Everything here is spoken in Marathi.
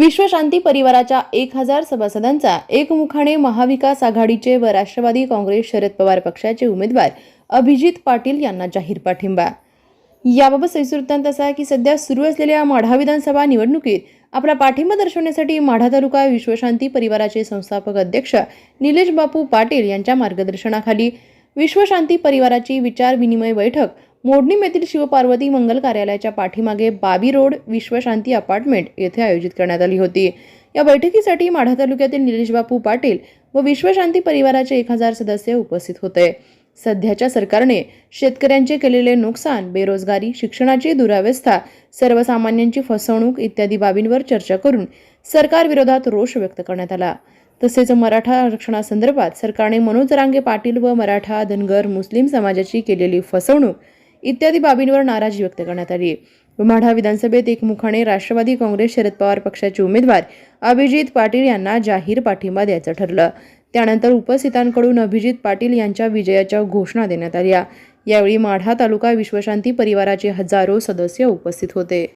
विश्वशांती परिवाराच्या एक हजार सभासदांचा एकमुखाने महाविकास आघाडीचे व राष्ट्रवादी काँग्रेस शरद पवार पक्षाचे उमेदवार अभिजित पाटील यांना जाहीर पाठिंबा. याबाबत सविस्तर वृत्तांत असा आहे की सध्या सुरू असलेल्या माढा विधानसभा निवडणुकीत आपला पाठिंबा दर्शवण्यासाठी माढा तालुका विश्वशांती परिवाराचे संस्थापक अध्यक्ष निलेश बापू पाटील यांच्या मार्गदर्शनाखाली विश्वशांती परिवाराची विचार विनिमय बैठक मोडणीम येथील शिवपार्वती मंगल कार्यालयाच्या पाठीमागे बाबी रोड विश्वशांती अपार्टमेंट येथे आयोजित करण्यात आली होती. या बैठकीसाठी माढा तालुक्यातील निलेश बापू पाटील व विश्वशांती परिवाराचे एक हजार सदस्य उपस्थित होते. सध्याच्या सरकारने शेतकऱ्यांचे केलेले नुकसान बेरोजगारी शिक्षणाची दुरावस्था सर्वसामान्यांची फसवणूक इत्यादी बाबींवर चर्चा करून सरकार विरोधात रोष व्यक्त करण्यात आला. तसेच मराठा आरक्षणासंदर्भात सरकारने मनोज रांगे पाटील व मराठा धनगर मुस्लिम समाजाची केलेली फसवणूक इत्यादी बाबींवर नाराजी व्यक्त करण्यात आली. व माढा विधानसभेत एकमुखाने राष्ट्रवादी काँग्रेस शरद पवार पक्षाचे उमेदवार अभिजित पाटील यांना जाहीर पाठिंबा द्यायचं ठरलं. त्यानंतर उपस्थितांकडून अभिजित पाटील यांच्या विजयाच्या घोषणा देण्यात आल्या. यावेळी माढा तालुका विश्वशांती परिवाराचे हजारो सदस्य उपस्थित होते.